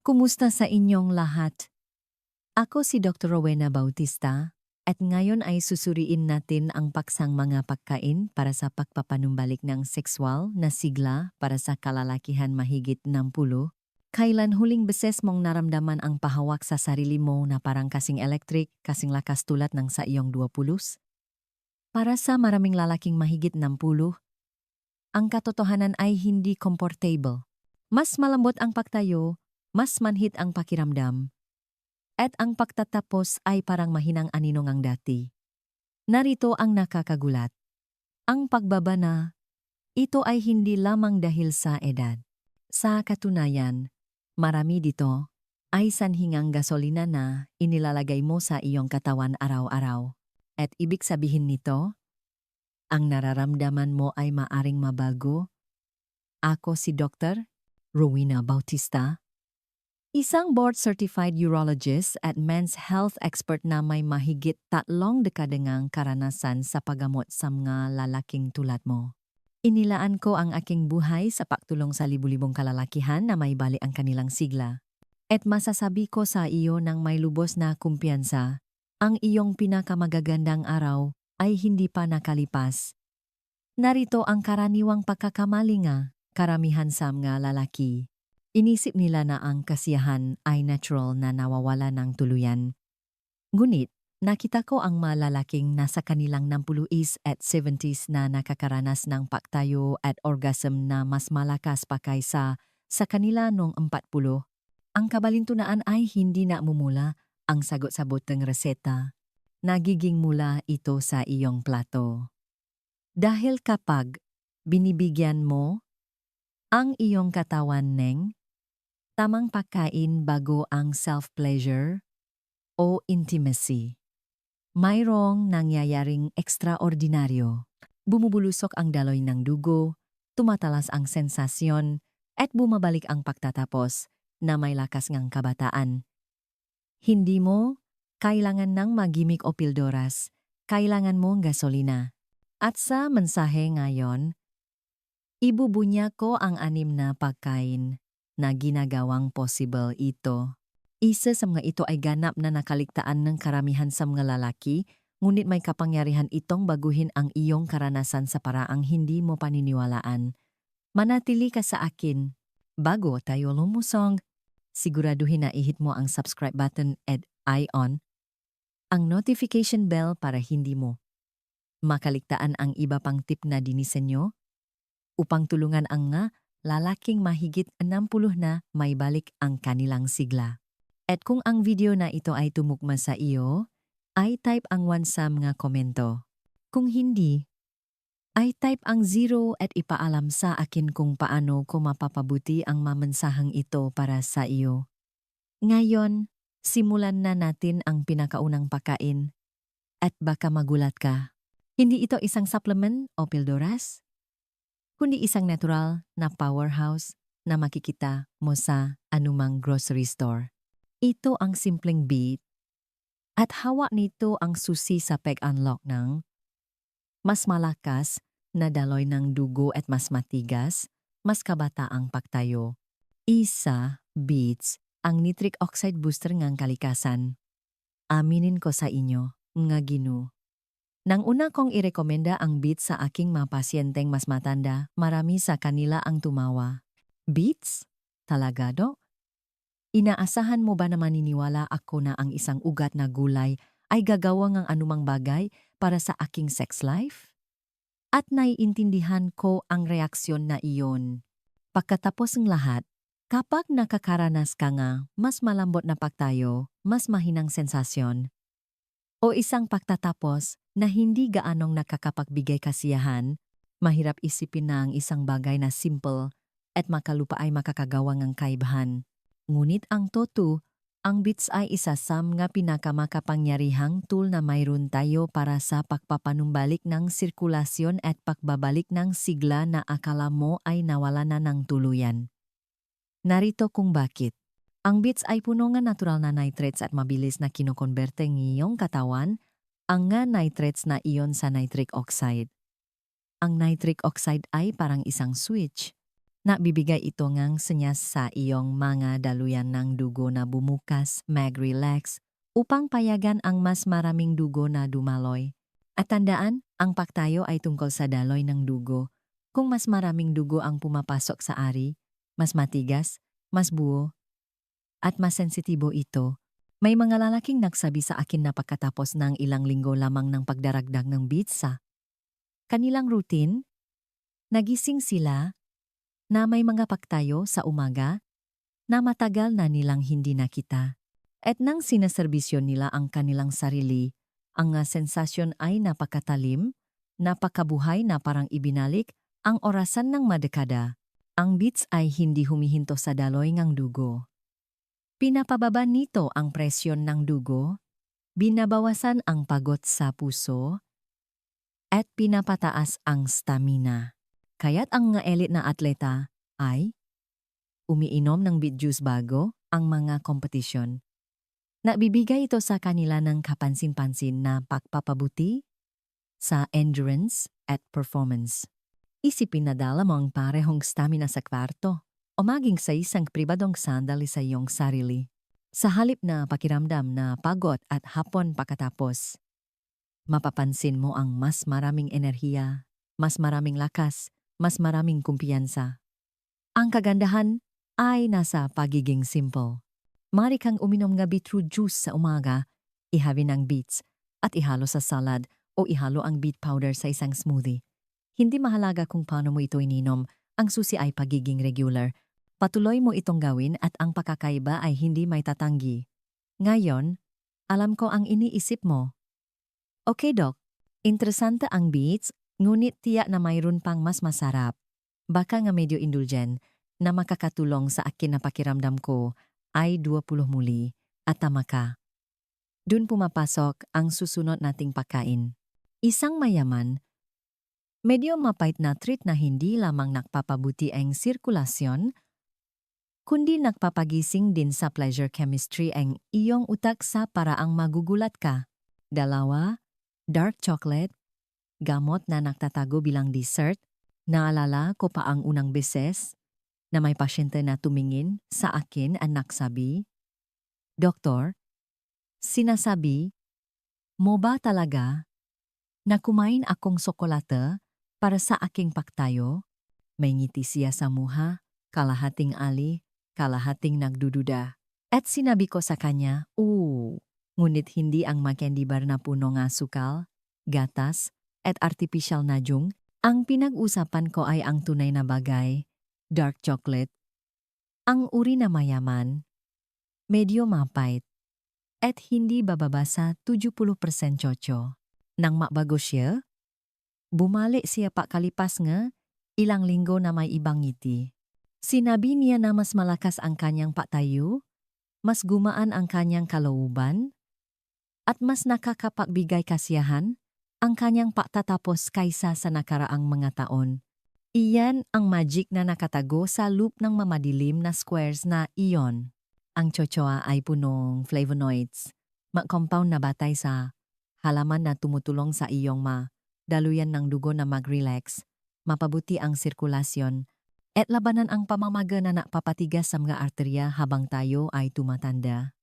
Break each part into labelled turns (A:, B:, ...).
A: Kumusta sa inyong lahat? Ako si Dr. Rowena Bautista at ngayon ay susuriin natin ang paksang mga pagkain para sa pagpapanumbalik ng sexual na sigla para sa kalalakihan mahigit 60. Kailan huling beses mong naramdaman ang pahawak sa sarili mo na parang kasing electric, kasing lakas tulad ng sa iyong 20? Para sa maraming lalaking mahigit 60, ang katotohanan ay hindi comfortable. Mas malambot ang pagtayo, mas manhit ang pakiramdam. At ang pagtatapos ay parang mahinang aninong ang dati. Narito ang nakakagulat. Ang pagbaba na, ito ay hindi lamang dahil sa edad. Sa katunayan, marami dito ay sanhingang gasolina na inilalagay mo sa iyong katawan araw-araw. At ibig sabihin nito, ang nararamdaman mo ay maaring mabago. Ako si Dr. Rowena Bautista, isang board-certified urologist at men's health expert na may mahigit tatlong dekadengang karanasan sa paggamot sa mga lalaking tulad mo. Inilaan ko ang aking buhay sa pagtulong sa libu-libong kalalakihan na may bali ang kanilang sigla. At masasabi ko sa iyo ng may lubos na kumpiyansa, ang iyong pinakamagagandang araw ay hindi pa nakalipas. Narito ang karaniwang pagkakamali nga, karamihan sa mga lalaki. Inisip nila na ang kasiyahan ay natural na nawawala ng tuluyan. Ngunit, nakita ko ang mga lalaking nasa kanilang 60s at 70s na nakakaranas ng pagtayo at orgasm na mas malakas pa kaysa sa kanila noong 40. Ang kabalintunaan ay hindi na mumula ang sagot-sabot ng reseta. Nagiging mula ito sa iyong plato. Dahil kapag binibigyan mo ang iyong katawan ng tamang pagkain bago ang self-pleasure o intimacy, mayroong nangyayaring ekstraordinaryo. Bumubulusok ang daloy ng dugo, tumatalas ang sensasyon, at bumabalik ang pagtatapos na may lakas ngang kabataan. Hindi mo kailangan ng magimik o pildoras, kailangan mo ang gasolina. At sa mensahe ngayon, ibubunya ko ang anim na pagkain na ginagawang possible ito. Isa sa mga ito ay ganap na nakaligtaan ng karamihan sa mga lalaki, ngunit may kapangyarihan itong baguhin ang iyong karanasan sa paraang hindi mo paniniwalaan. Manatili ka sa akin. Bago tayo lumusong, siguraduhin na ihit mo ang subscribe button at i-on ang notification bell para hindi mo makaligtaan ang iba pang tip na dinisenyo upang tulungan ang nga lalaking mahigit 60 na may balik ang kanilang sigla. At kung ang video na ito ay tumukma sa iyo, ay type ang 1 sa mga komento. Kung hindi, ay type ang 0 at ipaalam sa akin kung paano ko mapapabuti ang mamensahang ito para sa iyo. Ngayon, simulan na natin ang pinakaunang pagkain. At baka magulat ka. Hindi ito isang supplement o pildoras, kundi isang natural na powerhouse na makikita mo sa anumang grocery store. Ito ang simpleng beat at hawak nito ang susi sa pag-unlock ng mas malakas na daloy ng dugo at mas matigas, mas kabata ang pagtayo. Isa, beats, ang nitric oxide booster ngang kalikasan. Aminin ko sa inyo, nga ginu. Nang una kong irekomenda ang Beats sa aking mga pasyenteng mas matanda, marami sa kanila ang tumawa. Beats? Talaga do? Inaasahan mo ba na maniniwala ako na ang isang ugat na gulay ay gagawa ng anumang bagay para sa aking sex life? At naiintindihan ko ang reaksyon na iyon. Pagkatapos ng lahat, kapag nakakaranas ka nga, mas malambot na pagtayo, mas mahinang sensasyon, o isang pagtatapos na hindi gaanong nakakapagbigay kasiyahan, mahirap isipin na ang isang bagay na simple at makalupa ay makakagawa ng kaibahan. Ngunit ang toto, ang bits ay isa sa mga pinakamakapangyarihang tool na mayroon tayo para sa pagpapanumbalik ng sirkulasyon at pagbabalik ng sigla na akala mo ay nawala na ng tuluyan. Narito kung bakit. Ang bits ay puno nga natural na nitrates at mabilis na kinokonberte ng iyong katawan ang nga nitrates na iyon sa nitric oxide. Ang nitric oxide ay parang isang switch. Nabibigay ito ngang senyas sa iyong mga daluyan ng dugo na bumukas, mag-relax, upang payagan ang mas maraming dugo na dumaloy. At tandaan, ang paktayo ay tungkol sa daloy ng dugo. Kung mas maraming dugo ang pumapasok sa ari, mas matigas, mas buo, at mas sensitibo ito. May mga lalaking nagsabi sa akin na pagkatapos ng ilang linggo lamang ng pagdaragdag ng beats sa kanilang routine, nagising sila na may mga paktayo sa umaga na matagal na nilang hindi nakita. At nang sinaserbisyo nila ang kanilang sarili, ang nga sensasyon ay napakatalim, napakabuhay na parang ibinalik ang orasan ng madekada. Ang beats ay hindi humihinto sa daloy ng dugo. Pinapababa nito ang presyon ng dugo, binabawasan ang pagod sa puso, at pinapataas ang stamina. Kaya't ang nga elite na atleta ay umiinom ng beet juice bago ang mga kompetisyon. Nabibigay ito sa kanila ng kapansin-pansin na pagpapabuti sa endurance at performance. Isipin na dala mo ang parehong stamina sa kwarto o maging sa isang pribadong sandali sa iyong sarili. Sa halip na pakiramdam na pagod at hapon pakatapos, mapapansin mo ang mas maraming enerhiya, mas maraming lakas, mas maraming kumpiyansa. Ang kagandahan ay nasa pagiging simple. Mari kang uminom nga beetroot juice sa umaga, ihabi ng beets, at ihalo sa salad o ihalo ang beet powder sa isang smoothie. Hindi mahalaga kung paano mo ito ininom, ang susi ay pagiging regular. Patuloy mo itong gawin at ang pakakaiba ay hindi may tatanggi. Ngayon, alam ko ang iniisip mo. Okay, Doc. Interesante ang beets, ngunit tiyak na mayroon pang mas masarap. Baka nga medyo indulgent na makakatulong sa akin na pakiramdam ko ay 20 muli at tama ka. Doon pumapasok ang susunod nating pagkain. Isang mayaman, medyo mapait na treat na hindi lamang nakpapabuti ang sirkulasyon, kundi nagpapagising din sa pleasure chemistry ang iyong utak sa paraang magugulat ka. Dalawa, dark chocolate, gamot na nagtatago bilang dessert, naalala ko pa ang unang beses na may pasyente na tumingin sa akin at nagsabi, Doktor, sinasabi, mo ba talaga na kumain akong sokolata para sa aking paktayo? May ngiti siya sa muha, kalahating ali, kalahating nagdududa. At sinabi ko sa kanya, oo, ngunit hindi ang candy bar na puno ng sukal, gatas, at artificial na jung. Ang pinag-usapan ko ay ang tunay na bagay, dark chocolate. Ang uri na mayaman, medyo mapait, at hindi bababa sa 70% chocho. Nang mabago siya, bumalik siya pa kalipas nga, ilang linggo na may ibang ngiti. Sinabi niya na mas malakas ang kanyang patayo, mas gumaan ang kanyang kalooban, at mas nakakapagbigay kasiyahan ang kanyang patatapos kaysa sa nakaraang mga taon. Iyan ang magic na nakatago sa loop ng mamadilim na squares na iyon. Ang chochoa ay punong flavonoids, ma-compound na batay sa halaman na tumutulong sa iyong ma, daluyan ng dugo na mag-relax, mapabuti ang sirkulasyon, at labanan ang pamamaga na napapatigas sa mga arterya habang tayo ay tumatanda.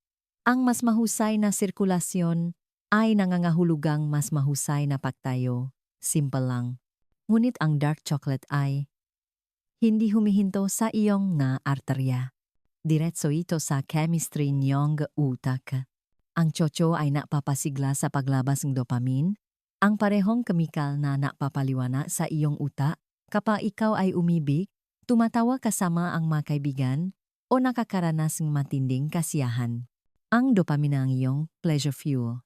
A: Ang mas mahusay na sirkulasyon ay nangangahulugang mas mahusay na pagtayo. Simple lang. Ngunit ang dark chocolate ay hindi humihinto sa iyong nga arterya. Diretso ito sa chemistry niyong utak. Ang chocho ay napapasigla sa paglabas ng dopamine, ang parehong kemikal na napapaliwana sa iyong utak kapag ikaw ay umibig, tumatawa kasama ang mga kaibigan, o nakakaranas ng matinding kasiyahan. Ang dopamine ang iyong pleasure fuel.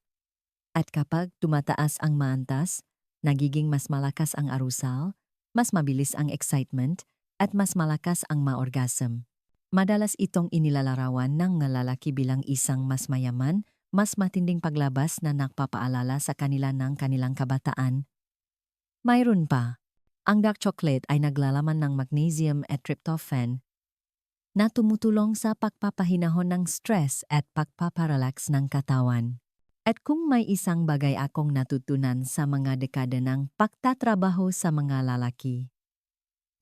A: At kapag tumataas ang maantas, nagiging mas malakas ang arusal, mas mabilis ang excitement, at mas malakas ang ma-orgasm. Madalas itong inilalarawan ng lalaki bilang isang mas mayaman, mas matinding paglabas na nagpapaalala sa kanila ng kanilang kabataan. Mayroon pa, ang dark chocolate ay naglalaman ng magnesium at tryptophan na tumutulong sa pagpapahinahon ng stress at pagpaparelax ng katawan. At kung may isang bagay akong natutunan sa mga dekada ng pagtatrabaho sa mga lalaki,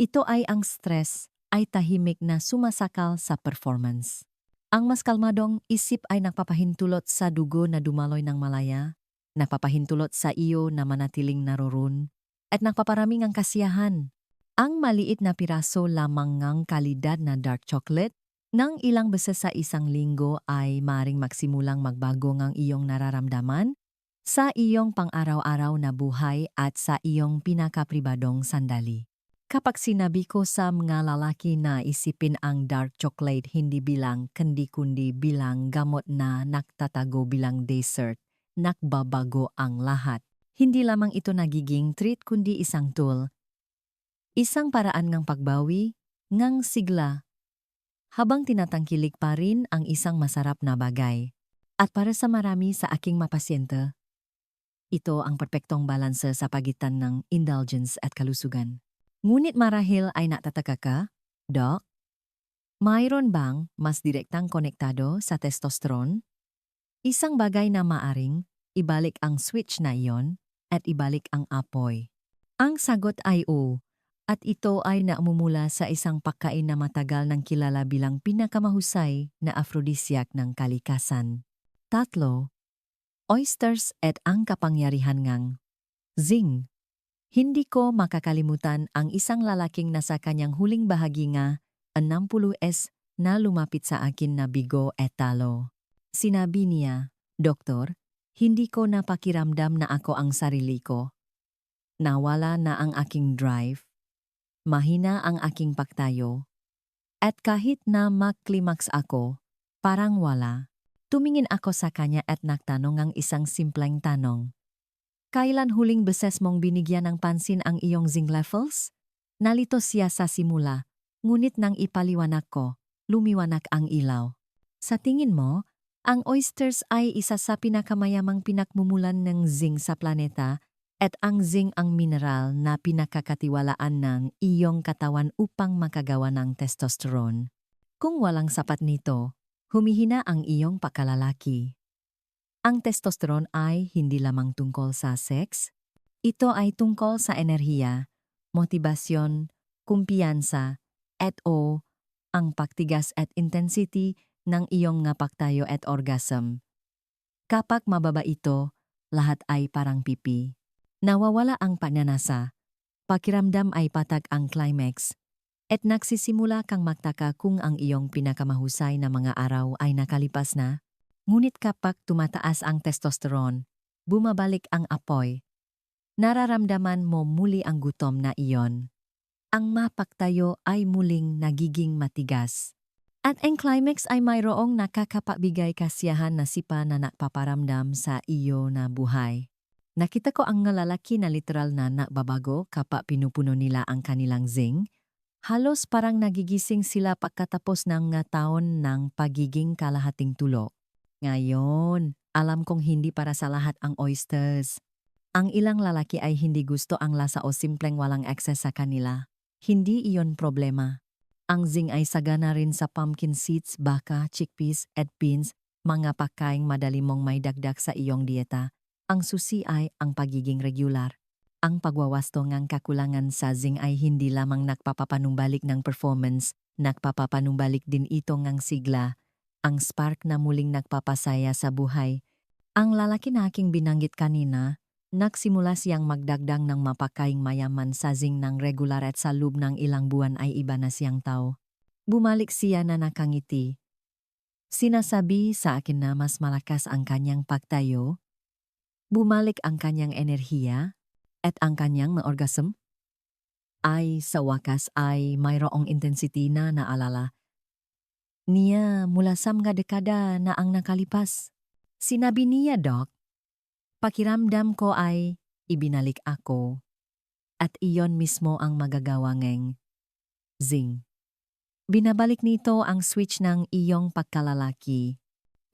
A: ito ay ang stress ay tahimik na sumasakal sa performance. Ang mas kalmadong isip ay nagpapahintulot sa dugo na dumaloy ng malaya, nagpapahintulot sa iyo na manatiling naroron, at nagpaparaming ang kasiyahan. Ang maliit na piraso lamang ng kalidad na dark chocolate nang ilang beses sa isang linggo ay maring magsimulang magbago ng iyong nararamdaman sa iyong pang-araw-araw na buhay at sa iyong pinakapribadong sandali. Kapag sinabi ko sa mga lalaki na isipin ang dark chocolate hindi bilang kandi kundi bilang gamot na naktatago bilang dessert, nakbabago ang lahat. Hindi lamang ito nagiging treat kundi isang tool. Isang paraan ng pagbawi, ngang sigla, habang tinatangkilik pa rin ang isang masarap na bagay. At para sa marami sa aking mapasyente, ito ang perpektong balanse sa pagitan ng indulgence at kalusugan. Ngunit marahil ay natataka ka, Doc? Mayroon bang mas direktang konektado sa testosterone? Isang bagay na maaring ibalik ang switch na iyon at ibalik ang apoy. Ang sagot ay oo, at ito ay naamumula sa isang pagkain na matagal ng kilala bilang pinakamahusay na aphrodisiac ng kalikasan. Tatlo, oysters at ang kapangyarihan ngang zing. Hindi ko makakalimutan ang isang lalaking nasa kanyang huling bahagi nga, 60S, na lumapit sa akin na bigo et talo. Sinabi niya, Doktor, hindi ko napakiramdam na ako ang sarili ko. Nawala na ang aking drive. Mahina ang aking pagtayo. At kahit na maklimax ako, parang wala. Tumingin ako sa kanya at nagtanong ang isang simpleng tanong. Kailan huling beses mong binigyan ng pansin ang iyong zinc levels? Nalito siya sa simula, ngunit nang ipaliwanag ko, lumiwanag ang ilaw. Sa tingin mo, ang oysters ay isa sa pinakamayamang pinakmumulan ng zinc sa planeta at ang zinc ang mineral na pinakakatiwalaan ng iyong katawan upang makagawa ng testosterone. Kung walang sapat nito, humihina ang iyong pakalalaki. Ang testosterone ay hindi lamang tungkol sa sex, ito ay tungkol sa enerhiya, motibasyon, kumpiyansa, at o ang pagtigas at intensity ng iyong nga pagtayo at orgasm. Kapag mababa ito, lahat ay parang pipi. Nawawala ang pananasa, pakiramdam ay patag ang climax, at nagsisimula kang magtaka kung ang iyong pinakamahusay na mga araw ay nakalipas na. Ngunit kapag tumataas ang testosterone, bumabalik ang apoy. Nararamdaman mo muli ang gutom na iyon. Ang mapagtayo ay muling nagiging matigas. At ang climax ay mayroong nakakapabigay kasiyahan na sipa na nagpaparamdam sa iyo na buhay. Nakita ko ang lalaki na literal na nakbabago kapag pinupuno nila ang kanilang zing. Halos parang nagigising sila pagkatapos ng taon ng pagiging kalahating tulo. Ngayon, alam kong hindi para sa lahat ang oysters. Ang ilang lalaki ay hindi gusto ang lasa o simpleng walang access sa kanila. Hindi iyon problema. Ang zing ay sagana rin sa pumpkin seeds, baka, chickpeas, at beans, mga pagkaing madali mong may dagdag sa iyong dieta. Ang susi ay ang pagiging regular. Ang pagwawasto ng kakulangan sa zing ay hindi lamang nagpapapanumbalik ng performance, nagpapapanumbalik din ito ng sigla, ang spark na muling nagpapasaya sa buhay. Ang lalaki na aking binanggit kanina, nagsimula siyang magdagdang ng mapakaing mayaman sa zing ng regular at sa loob ng ilang buwan ay iba na siyang tao. Bumalik siya na nakangiti. Sinasabi sa akin na mas malakas ang kanyang pagtayo, bumalik ang kanyang enerhiya, at ang kanyang ma-orgasm, ay sa wakas ay mayroong intensity na naalala niya mula sa mga dekada na ang nakalipas. Sinabi niya, Doc, pakiramdam ko ay ibinalik ako at iyon mismo ang magagawa ngeng zing. Binabalik nito ang switch ng iyong pagkalalaki.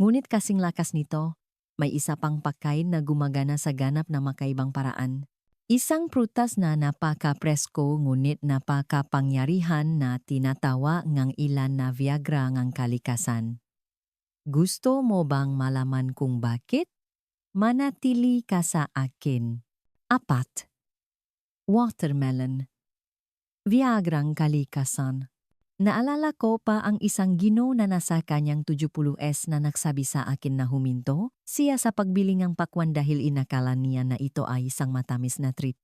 A: Ngunit kasing lakas nito, may isa pang pagkain na gumagana sa ganap na makaibang paraan. Isang prutas na napaka-presko ngunit napaka-pangyarihan na tinatawa ng ilan na Viagra ng kalikasan. Gusto mo bang malaman kung bakit? Manatili ka sa akin. Apat. Watermelon. Viagrang kalikasan. Naalala ko pa ang isang gino na nasa kanyang 70S na nagsabi sa akin na huminto siya sa pagbili ng pakwan dahil inakala niya na ito ay isang matamis na treat.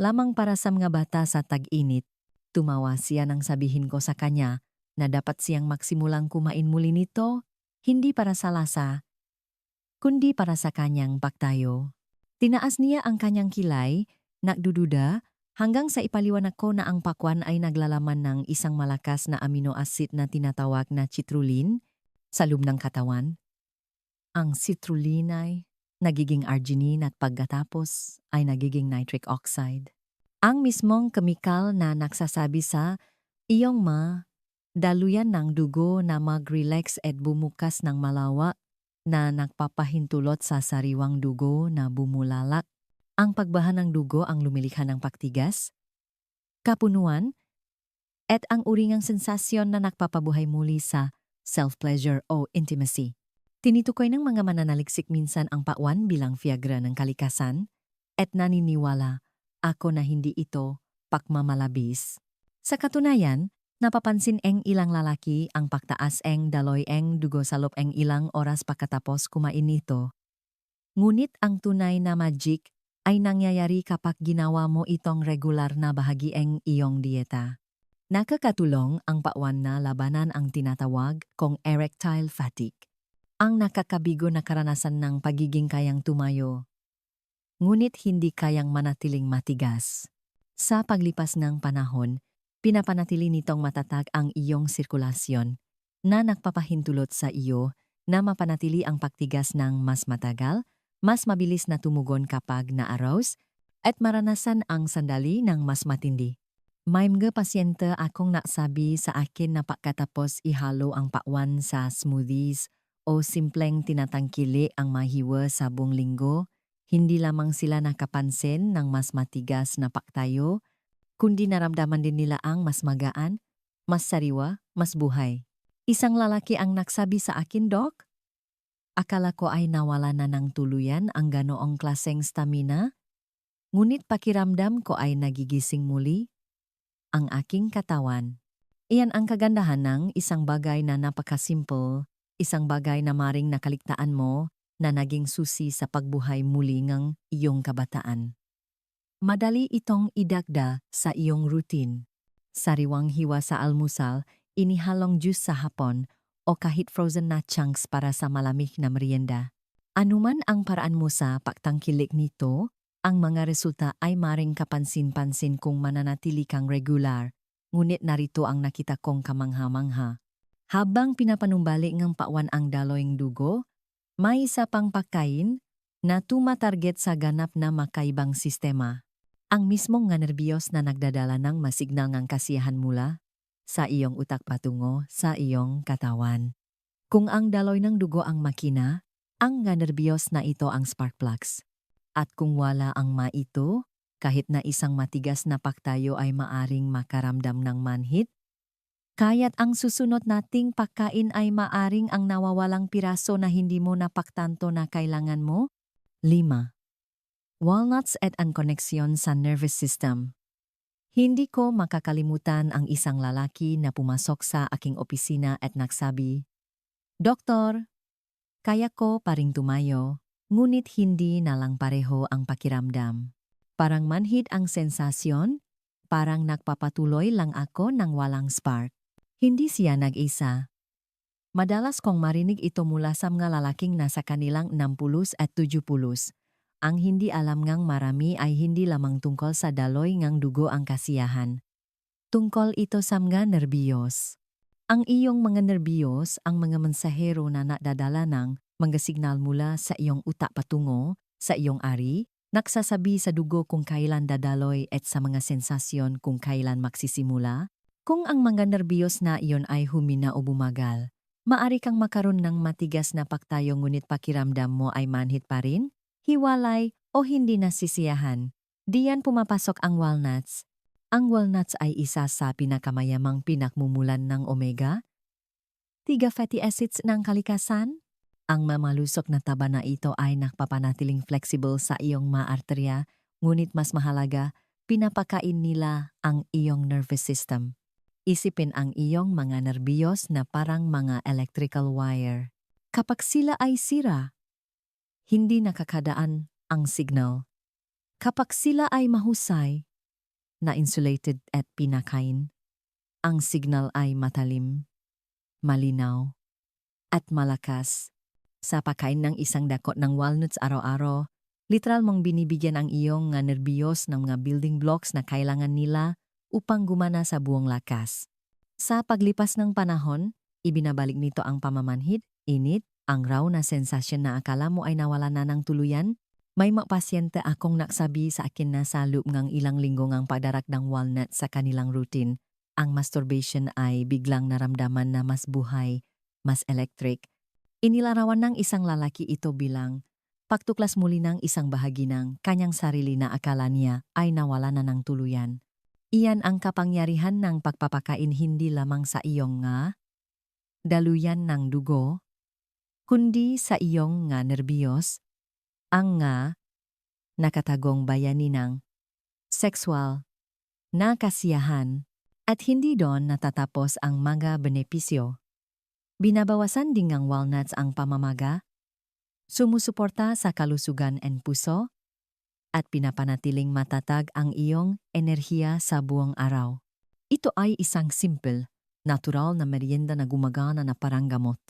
A: Lamang para sa mga bata sa tag-init, tumawa siya nang sabihin ko sa kanya na dapat siyang magsimulang kumain muli nito, hindi para sa lasa, kundi para sa kanyang paktayo. Tinaas niya ang kanyang kilay, nagdududa, hanggang sa ipaliwanag ko na ang pakwan ay naglalaman ng isang malakas na amino acid na tinatawag na citrulline sa loob ng katawan. Ang citrulline ay nagiging arginine at pagkatapos ay nagiging nitric oxide. Ang mismong kemikal na nagsasabi sa iyong ma, daluyan ng dugo na mag-relax at bumukas ng malawa na nagpapahintulot sa sariwang dugo na bumulalak. Ang pagbaha ng dugo ang lumilikha ng paktigas, kapunuan, at ang uringang sensasyon na nagpapabuhay muli sa self-pleasure o intimacy. Tinitukoy ng mga mananaliksik minsan ang pakwan bilang Viagra ng kalikasan at naniniwala ako na hindi ito pakmamalabis. Sa katunayan, napapansin eng ilang lalaki ang paktaas eng daloy eng dugo sa loob eng ilang oras pagkatapos kumain nito. Ngunit ang tunay na magic ay nangyayari kapag ginawa mo itong regular na bahagi eng iyong dieta. Nakakatulong ang pakwan na labanan ang tinatawag kong erectile fatigue. Ang nakakabigo na karanasan ng pagiging kayang tumayo. Ngunit hindi kayang manatiling matigas. Sa paglipas ng panahon, pinapanatili nitong matatag ang iyong sirkulasyon na nagpapahintulot sa iyo na mapanatili ang pagtigas ng mas matagal mas mabilis na tumugon kapag na-arouse at maranasan ang sandali ng mas matindi. May pasyente akong nasabi sa akin na pagkatapos ihalo ang pakwan sa smoothies o simpleng tinatangkili ang mahiwa sa buong linggo, hindi lamang sila nakapansin ng mas matigas na paktayo, kundi naramdaman din nila ang mas magaan, mas sariwa, mas buhay. Isang lalaki ang nagsabi sa akin, Doc, Akala ko ay nawala na ng tuluyan ang ganoong klaseng stamina, ngunit pakiramdam ko ay nagigising muli ang aking katawan. Iyan ang kagandahan ng isang bagay na napakasimple, isang bagay na maring nakaligtaan mo na naging susi sa pagbuhay muli ng iyong kabataan. Madali itong idagda sa iyong routine. Sariwang hiwa sa almusal, inihalong juice sa hapon o kahit frozen na chunks para sa malamig na merienda. Anuman ang paraan mo sa pagtangkilik nito, ang mga resulta ay maring kapansin-pansin kung mananatili kang regular, ngunit narito ang nakita kong kamangha-mangha. Habang pinapanumbali ng pawan ang daloying dugo, may isa pang pagkain na tumatarget sa ganap na makaibang sistema. Ang mismong nga nerbiyos na nagdadala ng masignal ng kasiyahan mula sa iyong utak patungo sa iyong katawan. Kung ang daloy ng dugo ang makina, ang nga nerbiyos na ito ang spark plugs. At kung wala ang ma ito, kahit na isang matigas na paktayo ay maaring makaramdam ng manhit, kaya't ang susunod nating pagkain ay maaring ang nawawalang piraso na hindi mo napaktanto na kailangan mo. 5. Walnuts at ang koneksyon sa nervous system. Hindi ko makakalimutan ang isang lalaki na pumasok sa aking opisina at nagsabi, Doktor, kaya ko paring tumayo, ngunit hindi na pareho ang pakiramdam. Parang manhid ang sensasyon, parang nagpapatuloy lang ako ng walang spark. Hindi siya nag-isa. Madalas kong marinig ito mula sa mga lalaking nasa kanilang 60 at 70 ang hindi alam ngang marami ay hindi lamang tungkol sa daloy ngang dugo ang kasiyahan. Tungkol ito sa mga nerbiyos. Ang iyong mga nerbiyos ang mga mensahero na nadadala ng mga signal mula sa iyong utak patungo, sa iyong ari, nagsasabi sa dugo kung kailan dadaloy at sa mga sensasyon kung kailan magsisimula. Kung ang mga nerbiyos na iyon ay humina o bumagal, maari kang makaroon ng matigas na paktayo ngunit pakiramdam mo ay manhit pa rin, hiwalay o hindi nasisiyahan. Diyan pumapasok ang walnuts. Ang walnuts ay isa sa pinakamayamang pinakmumulan ng omega. Tiga fatty acids ng kalikasan. Ang mamalusok na taba na ito ay nakpapanatiling flexible sa iyong maarterya, ngunit mas mahalaga, pinapakain nila ang iyong nervous system. Isipin ang iyong mga nerbiyos na parang mga electrical wire. Kapag sila ay sira, hindi nakakadaan ang signal. Kapag sila ay mahusay, na insulated at pinakain, ang signal ay matalim, malinaw, at malakas. Sa pagkain ng isang dakot ng walnuts araw-araw, literal mong binibigyan ang iyong nga nerbiyos ng mga building blocks na kailangan nila upang gumana sa buong lakas. Sa paglipas ng panahon, ibinabalik nito ang pamamanhid, init, ang raw na sensasyon na akala mo ay nawala na ng tuluyan. May mga pasyente akong naksabi sa akin na sa loob ng ilang linggo ng pagdarak ng walnut sa kanilang routine, ang masturbation ay biglang naramdaman na mas buhay, mas electric. Inilarawan ng isang lalaki ito bilang pagtuklas muli ng isang bahagi ng kanyang sarili na akala niya ay nawala na ng tuluyan. Iyan ang kapangyarihan ng pagpapakain hindi lamang sa iyong nga, daluyan ng dugo, kundi sa iyong nga nerbiyos, ang nga, nakatagong bayani ng sexual, na kasiyahan, at hindi doon natatapos ang mga benepisyo. Binabawasan din ng walnuts ang pamamaga, sumusuporta sa kalusugan and puso, at pinapanatiling matatag ang iyong enerhiya sa buong araw. Ito ay isang simple, natural na merienda na gumagana na parang gamot.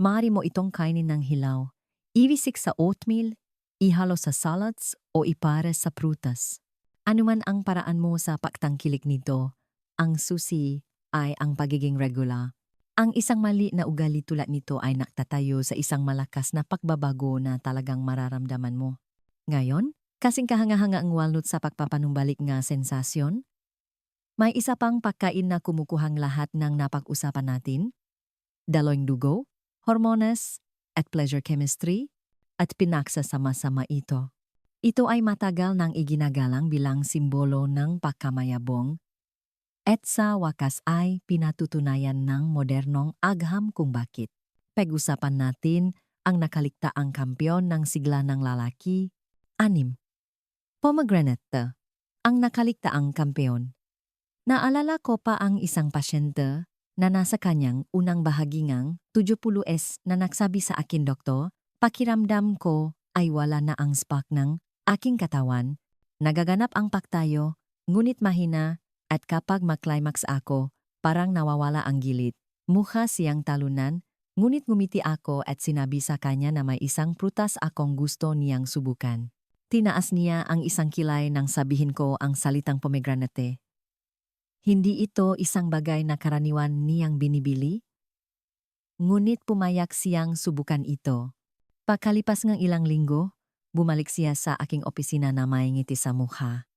A: Maaari mo itong kainin ng hilaw, iwisik sa oatmeal, ihalo sa salads o ipare sa prutas. Anuman ang paraan mo sa pagtangkilik nito, ang susi ay ang pagiging regular. Ang isang mali na ugali tulad nito ay naktatayo sa isang malakas na pagbabago na talagang mararamdaman mo. Ngayon, kasing kahanga-hanga ang walnut sa pagpapanumbalik nga sensasyon, may isa pang pagkain na kumukuhang lahat ng napag-usapan natin, daloing dugo, hormones, at pleasure chemistry, at pinagsasama-sama ito. Ito ay matagal nang iginagalang bilang simbolo ng pagkamayabong at sa wakas ay pinatutunayan ng modernong agham kung bakit. Pag-usapan natin ang nakaligtaang kampyon ng sigla ng lalaki, anim. Pomegranate, ang nakaligtaang kampeon. Naalala ko pa ang isang pasyente na nasa kanyang unang bahagingang 70S na nagsabi sa akin, Doktor, pakiramdam ko ay wala na ang spark ng aking katawan, nagaganap ang paktayo, ngunit mahina, at kapag maklimax ako, parang nawawala ang gilid. Mukha siyang talunan, ngunit ngumiti ako at sinabi sa kanya na may isang prutas akong gusto niyang subukan. Tinaas niya ang isang kilay nang sabihin ko ang salitang pomegranate. Hindi ito isang bagay na karaniwan niyang binibili? Ngunit pumayak siyang subukan ito. Pakalipas ng ilang linggo, bumalik siya sa aking opisina na may ngiti sa mukha.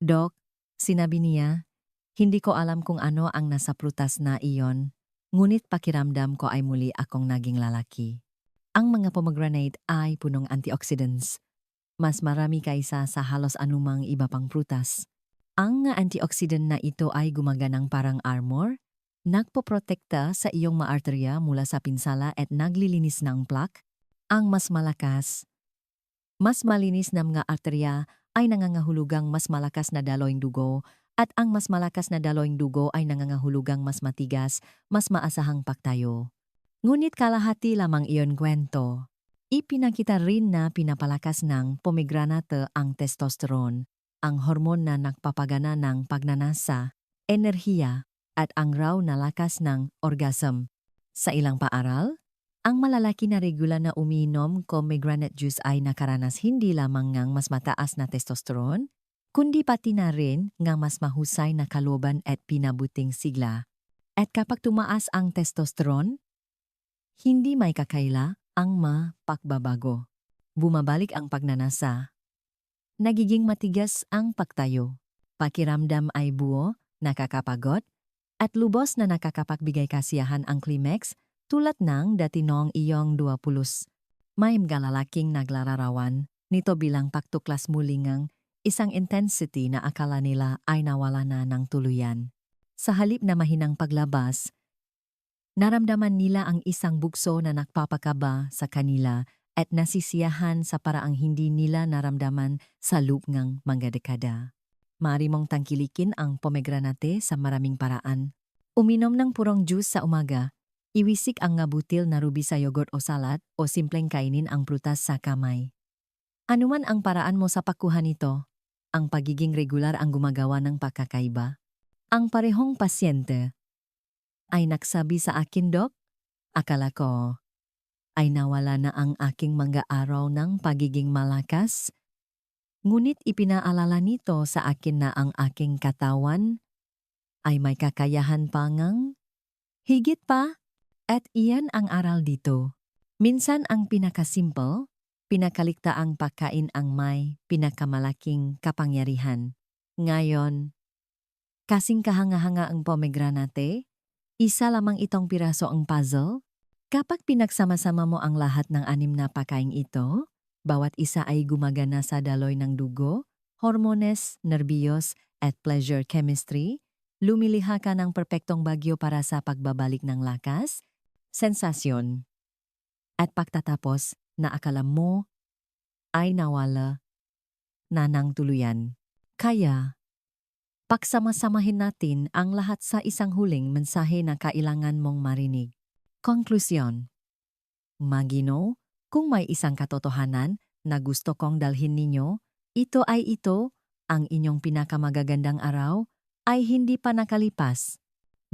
A: Dok, sinabi niya, hindi ko alam kung ano ang nasa prutas na iyon, ngunit pakiramdam ko ay muli akong naging lalaki. Ang mga pomegranate ay punong antioxidants. Mas marami kaysa sa halos anumang iba pang prutas. Ang antioxidant na ito ay gumaganang parang armor, nagpoprotekta sa iyong mga arterya mula sa pinsala at naglilinis ng plaque. Ang mas malakas, mas malinis na mga arterya ay nangangahulugang mas malakas na daloing dugo at ang mas malakas na daloing dugo ay nangangahulugang mas matigas, mas maasahang pagtayo. Ngunit kalahati lamang iyon kwento. Ipinakita rin na pinapalakas ng pomegranate ang testosterone, ang hormon na nagpapagana ng pagnanasa, enerhiya, at ang raw na lakas ng orgasm. Sa ilang paaral, ang malalaki na regular na umiinom pomegranate juice ay nakaranas hindi lamang ng mas mataas na testosterone, kundi pati na rin ng mas mahusay na kaloban at pinabuting sigla. At kapag tumaas ang testosterone, hindi may kakaila ang mapagbabago. Bumabalik ang pagnanasa. Nagiging matigas ang pagtayo. Pakiramdam ay buo, nakakapagod, at lubos na nakakapagbigay kasiyahan ang climax tulad ng dati noong iyong 20. May mga lalaking naglararawan nito bilang pagtuklas muli ng isang intensity na akala nila ay nawala na ng tuluyan. Sa halip na mahinang paglabas, naramdaman nila ang isang bukso na nagpapakaba sa kanila at nasisiyahan sa paraang hindi nila naramdaman sa loob ng dekada. maaari mong tangkilikin ang pomegranate sa maraming paraan. Uminom ng purong juice sa umaga, iwisik ang ngabutil na ruby sa yogurt o salad o simpleng kainin ang prutas sa kamay. Anuman ang paraan mo sa pagkuha nito, ang pagiging regular ang gumagawa ng pagkakaiba. Ang parehong pasyente ay nagsabi sa akin, Dok, akala ko ay nawala na ang aking mga araw ng pagiging malakas. Ngunit ipinaalala nito sa akin na ang aking katawan ay may kakayahan pangang. Higit pa, at iyan ang aral dito. Minsan ang pinakasimple, pinakalikta ang pagkain ang may pinakamalaking kapangyarihan. Ngayon, kasing kahanga-hanga ang pomegranate, isa lamang itong piraso ang puzzle. Kapag pinagsama-sama mo ang lahat ng anim na pagkain ito, bawat isa ay gumagana sa daloy ng dugo, hormones, nerbiyos, at pleasure chemistry, lumiliha ka ng perpektong bagyo para sa pagbabalik ng lakas, sensasyon, at pagtatapos na akala mo ay nawala na ng tuluyan. Kaya, pagsama-samahin natin ang lahat sa isang huling mensahe na kailangan mong marinig. Konklusyon Magino, kung may isang katotohanan na gusto kong dalhin ninyo, ito ay ito, ang inyong pinakamagagandang araw, ay hindi pa nakalipas.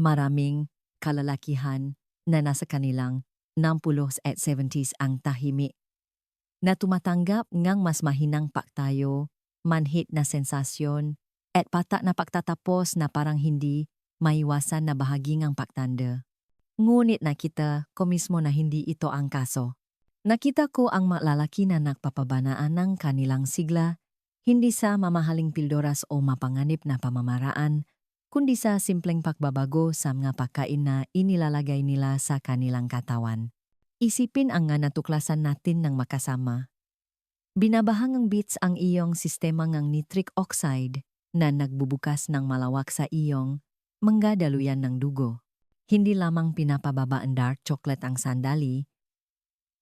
A: Maraming kalalakihan na nasa kanilang 60s at 70s ang tahimik na tumatanggap ngang mas mahinang paktayo, manhit na sensasyon, at pata na pagtatapos na parang hindi maiwasan na bahagi ng pagtanda. Ngunit nakita ko mismo na hindi ito ang kaso. Nakita ko ang malalaki na nagpapabanaan ng kanilang sigla, hindi sa mamahaling pildoras o mapanganib na pamamaraan, kundi sa simpleng pagbabago sa mga pagkain na inilalagay nila sa kanilang katawan. Isipin ang nga natuklasan natin ng makasama. Binabahangang bits ang iyong sistema ng nitric oxide na nagbubukas ng malawak sa iyong manggadaluyan ng dugo. Hindi lamang pinapababa ang dark chocolate ang sandali,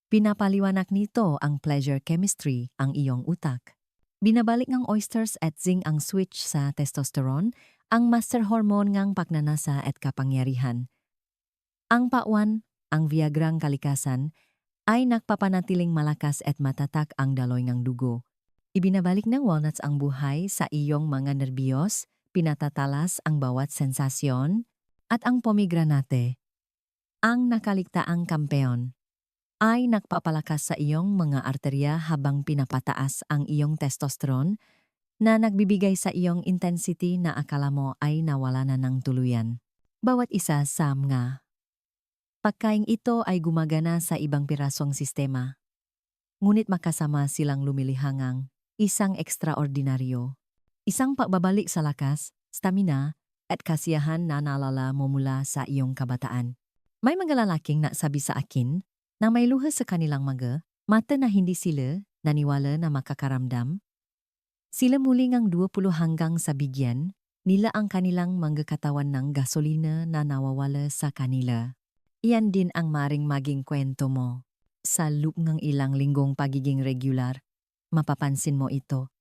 A: pinapaliwanag nito ang pleasure chemistry ang iyong utak. Binabalik ng oysters at zinc ang switch sa testosterone, ang master hormone ngang pagnanasa at kapangyarihan. Ang pawan, ang Viagrang kalikasan, ay nagpapanatiling malakas at matatak ang daloy ng dugo. Ibinabalik ng walnuts ang buhay sa iyong mga nerbiyos, pinatatalas ang bawat sensasyon, at ang pomegranate, ang nakaligtaang kampeon, ay nagpapalakas sa iyong mga arterya habang pinapataas ang iyong testosterone na nagbibigay sa iyong intensity na akala mo ay nawala na ng tuluyan. Bawat isa sa mga pagkain ito ay gumagana sa ibang pirasong sistema. Ngunit makasama silang lumilihangang isang ekstraordinaryo. Isang pagbabalik sa lakas, stamina, at kasiyahan na naalala mo mula sa iyong kabataan. May mga lalaking nasabi sa akin na may luha sa kanilang mga mata na hindi sila naniwala na makakaramdam. Sila muli ngang 20 hanggang sa bigyan nila ang kanilang mga katawan ng gasolina na nawawala sa kanila. Iyan din ang maring maging kwento mo. Sa loop ng ilang linggong pagiging regular, mapapansin mo ito.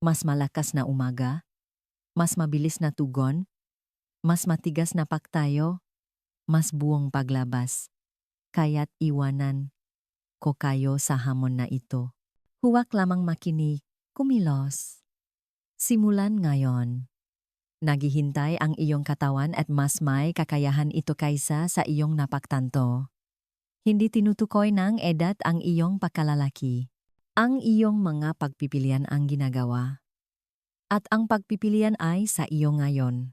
A: Mas malakas na umaga, mas mabilis na tugon, mas matigas na paktayo, mas buong paglabas. Kaya't iwanan ko kayo sa hamon na ito. Huwag lamang makinig, kumilos. Simulan ngayon. Naghihintay ang iyong katawan at mas may kakayahan ito kaysa sa iyong napaktanto. Hindi tinutukoy ng edad ang iyong pagkalalaki. Ang iyong mga pagpipilian ang ginagawa at ang pagpipilian ay sa iyo ngayon.